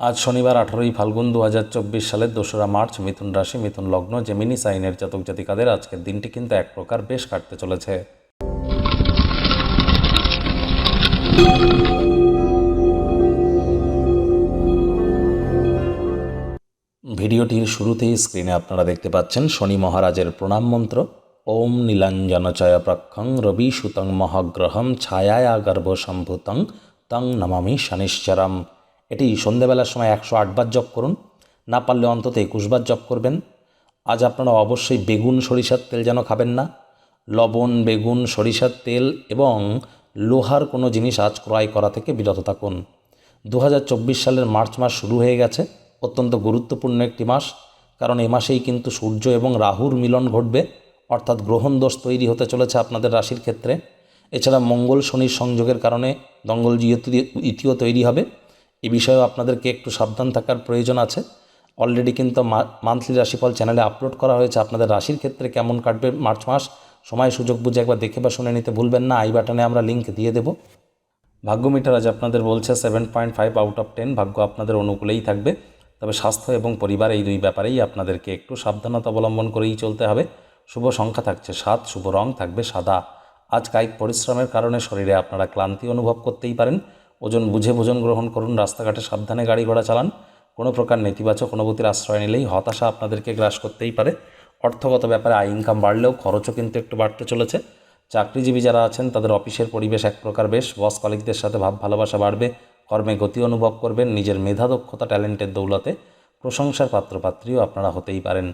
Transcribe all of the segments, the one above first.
আজ শনিবার আঠারোই ফাল্গুন দু হাজার চব্বিশ সালের দোসরা মার্চ, মিথুন রাশি, মিথুন লগ্ন, জেমিনি সাইনের জাতক জাতিকাদের আজকের দিনটি কিন্তু এক প্রকার বেশ কাটতে চলেছে। ভিডিওটির শুরুতেই স্ক্রিনে আপনারা দেখতে পাচ্ছেন শনি মহারাজের প্রণাম মন্ত্র। ওম নীলাঞ্জনচয় প্রক্ষং রবি সুতং মহাগ্রহম ছায়ায়া গর্ভ সম্ভূতং তং নমামি শনিশ্চরম। এটি সন্ধেবেলার সময় একশো আটবার জপ করুন। না পারলে অন্তত একুশবার জপ করবেন। আজ আপনারা অবশ্যই বেগুন, সরিষার তেল যেন খাবেন না। লবণ, বেগুন, সরিষার তেল এবং লোহার কোনো জিনিস আজ ক্রয় করা থেকে বিরত থাকুন। দু হাজার চব্বিশ সালের মার্চ মাস শুরু হয়ে গেছে। অত্যন্ত গুরুত্বপূর্ণ একটি মাস। কারণ এ মাসেই কিন্তু সূর্য এবং রাহুর মিলন ঘটবে। অর্থাৎ গ্রহণ দোষ তৈরি হতে চলেছে আপনাদের রাশির ক্ষেত্রে। এছাড়া মঙ্গল শনির সংযোগের কারণে দঙ্গল ইতিও তৈরি হবে। এ বিষয়েও আপনাদেরকে একটু সাবধান থাকার প্রয়োজন আছে। অলরেডি কিন্তু মান্থলি রাশিফল চ্যানেলে আপলোড করা হয়েছে। আপনাদের রাশির ক্ষেত্রে কেমন কাটবে মার্চ মাস, সময় সুযোগ বুঝে একবার দেখে বা শুনে নিতে ভুলবেন না। আই বাটনে আমরা লিঙ্ক দিয়ে দেবো। ভাগ্য মিটার আজ আপনাদের বলছে seven point five out of ten ভাগ্য আপনাদের অনুকূলেই থাকবে। তবে স্বাস্থ্য এবং পরিবার এই দুই ব্যাপারেই আপনাদেরকে একটু সাবধানতা অবলম্বন করেই চলতে হবে। শুভ সংখ্যা থাকছে সাত, শুভ রং থাকবে সাদা। আজ কায়িক পরিশ্রমের কারণে শরীরে আপনারা ক্লান্তি অনুভব করতেই পারেন। ওজন বুঝে ভোজন গ্রহণ করুন, রাস্তাঘাটে সাবধানে গাড়ি ঘোড়া চালান। কোনো প্রকার নেতিবাচক অনুভূতির আশ্রয় নিলেই হতাশা আপনাদেরকে গ্রাস করতেই পারে। অর্থগত ব্যাপারে আয়, ইনকাম বাড়লেও খরচও কিন্তু একটু বাড়তে চলেছে। চাকরিজীবী যারা আছেন, তাদের অফিসের পরিবেশ এক প্রকার বেশ। বস কলিকদের সাথে ভাব ভালোবাসা বাড়বে, কর্মে গতি অনুভব করবেন, নিজের মেধা, দক্ষতা, ট্যালেন্টের দৌলতে প্রশংসার পাত্রপাত্রীও আপনারা হতেই পারেন।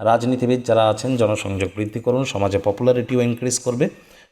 রাজনীতিবিদ যারা আছেন, জনসংযোগ বৃদ্ধি করুন, সমাজে পপুলারিটিও ইনক্রিজ করবে।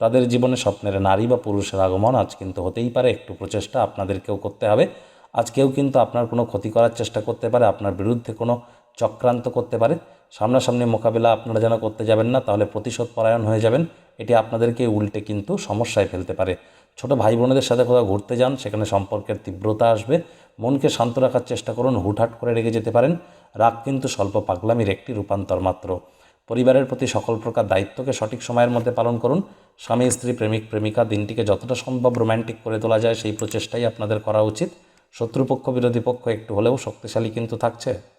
তাদের জীবনে স্বপ্নের নারী বা পুরুষের আগমন আজ কিন্তু হতেই পারে, একটু প্রচেষ্টা আপনাদেরকেও করতে হবে। আজ কেউ কিন্তু আপনার কোনো ক্ষতি করার চেষ্টা করতে পারে, আপনার বিরুদ্ধে কোনো চক্রান্ত করতে পারে। সামনাসামনি মোকাবিলা আপনারা যেন করতে যাবেন না, তাহলে প্রতিশোধ পরায়ণ হয়ে যাবেন। এটি আপনাদেরকে উল্টে কিন্তু সমস্যায় ফেলতে পারে। ছোট ভাই বোনেদের সাথে কোথাও ঘুরতে যান, সেখানে সম্পর্কের তীব্রতা আসবে। মনকে শান্ত রাখার চেষ্টা করুন, হুটহাট করে রেগে যেতে পারেন। রাগ কিন্তু স্বল্প পাগলামির একটি রূপান্তর মাত্র। পরিবারের প্রতি সকল প্রকার দায়িত্বকে সঠিক সময়ের মধ্যে পালন করুন। স্বামী, স্ত্রী, প্রেমিক, প্রেমিকা দিনটিকে যতটা সম্ভব রোম্যান্টিক করে তোলা যায় সেই প্রচেষ্টাই আপনাদের করা উচিত। শত্রুপক্ষ, বিরোধী পক্ষ একটু হলেও শক্তিশালী কিন্তু থাকছে।